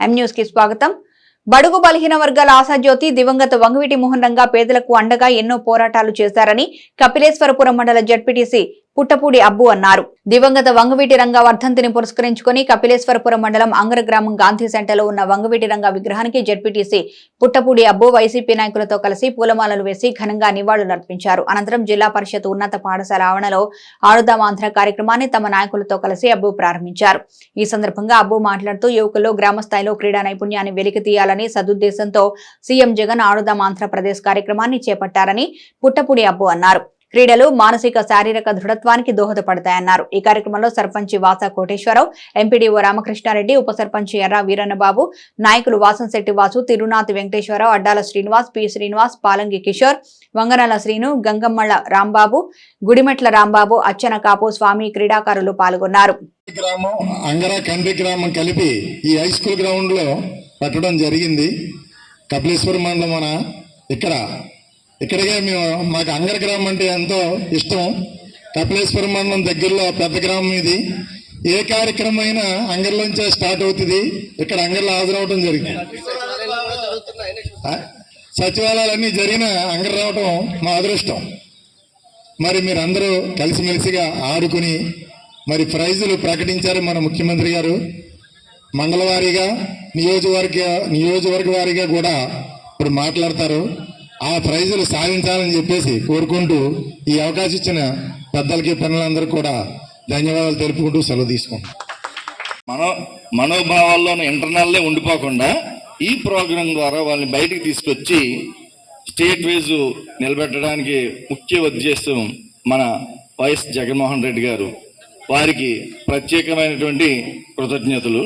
ఎం న్యూస్కి స్వాగతం. బడుగు బలహీన వర్గాల ఆశాజ్యోతి దివంగత వంగవీటి మోహన్ రంగా పేదలకు అండగా ఎన్నో పోరాటాలు చేశారని కపిలేశ్వరపురం మండల జడ్పీటీసీ పుట్టపూడి అబ్బు అన్నారు. దివంగత వంగవీటి రంగ వర్ధంతిని పురస్కరించుకుని కపిలేశ్వరపురం మండలం అంగర గ్రామం గాంధీ సెంటర్లో ఉన్న వంగవీటి రంగ విగ్రహానికి జడ్పీటీసీ పుట్టపూడి అబ్బు వైసీపీ నాయకులతో కలిసి పూలమాలలు వేసి ఘనంగా నివాళులర్పించారు అనంతరం జిల్లా పరిషత్ ఉన్నత పాఠశాల ఆవరణలో ఆడుదామాంధ్ర కార్యక్రమాన్ని తమ నాయకులతో కలిసి అబ్బు ప్రారంభించారు. ఈ సందర్భంగా అబ్బు మాట్లాడుతూ యువకుల్లో గ్రామ స్థాయిలో క్రీడా నైపుణ్యాన్ని వెలికితీయాలని సదుద్దేశంతో సీఎం జగన్ ఆడుదాం ఆంధ్రప్రదేశ్ కార్యక్రమాన్ని చేపట్టారని పుట్టపూడి అబ్బు అన్నారు. క్రీడలు మానసిక శారీరక దృఢత్వానికి దోహదపడతాయన్నారు. ఈ కార్యక్రమంలో సర్పంచి వాసా కోటేశ్వరరావు ఎంపీడీఓ రామకృష్ణారెడ్డి ఉప సర్పంచ్ ఎర్ర వీరన్నబాబు నాయకులు వాసంశెట్టి వాసు తిరునాథ్ వెంకటేశ్వరరావు అడ్డాల శ్రీనివాస్ పి శ్రీనివాస్ పాలంగి కిషోర్ వంగనాల శ్రీను గంగమ్మళ్ళ రాంబాబు గుడిమెట్ల రాంబాబు అచ్చన కాపు స్వామి క్రీడాకారులు పాల్గొన్నారు. గ్రామం కంది గ్రామం కలిపి ఈ హై స్కూల్ గ్రౌండ్లో పెట్టడం జరిగింది. కపిలేశ్వర మండలం మన ఇక్కడ ఇక్కడికే మేము మాకు అంగర గ్రామం అంటే ఎంతో ఇష్టం. కపిలేశ్వరం మండలం దగ్గరలో పెద్ద గ్రామం ఇది. ఏ కార్యక్రమం అయినా అంగర్లోంచే స్టార్ట్ అవుతుంది. ఇక్కడ అంగర్లో హాజరవడం జరిగింది. సచివాలయాలన్నీ జరిగిన అంగర్ రావటం మా అదృష్టం. మరి మీరందరూ కలిసిమెలిసిగా ఆడుకుని మరి ప్రైజులు ప్రకటించారు మన ముఖ్యమంత్రి గారు. మండల వారీగా నియోజకవర్గ నియోజకవర్గ వారీగా కూడా ఇప్పుడు మాట్లాడతారు. ఆ ప్రైజులు సాధించాలని చెప్పేసి కోరుకుంటూ ఈ అవకాశం ఇచ్చిన పెద్దలకి పిల్లలందరూ కూడా ధన్యవాదాలు తెలుపుకుంటూ సెలవు తీసుకుంటాం మనో మనోభావాల్లోని ఇంటర్నల్లే ఉండిపోకుండా ఈ ప్రోగ్రాం ద్వారా వాళ్ళని బయటికి తీసుకొచ్చి స్టేట్ వైజ్ నిలబెట్టడానికి ముఖ్య ఉద్దేశం మన వైఎస్ జగన్మోహన్ రెడ్డి గారు. వారికి ప్రత్యేకమైనటువంటి కృతజ్ఞతలు.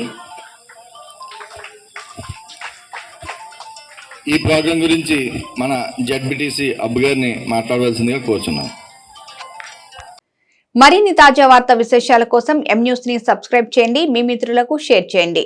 ఈ ప్రోగ్రాం గురించి మన జడ్బిటిసి అబ్బు గారిని మాట్లాడవలసిందిగా కోరుచున్నాం. మరిన్ని తాజా వార్త విశేషాల కోసం ఎం న్యూస్ని సబ్స్క్రైబ్ చేయండి. మీ మిత్రులకు షేర్ చేయండి.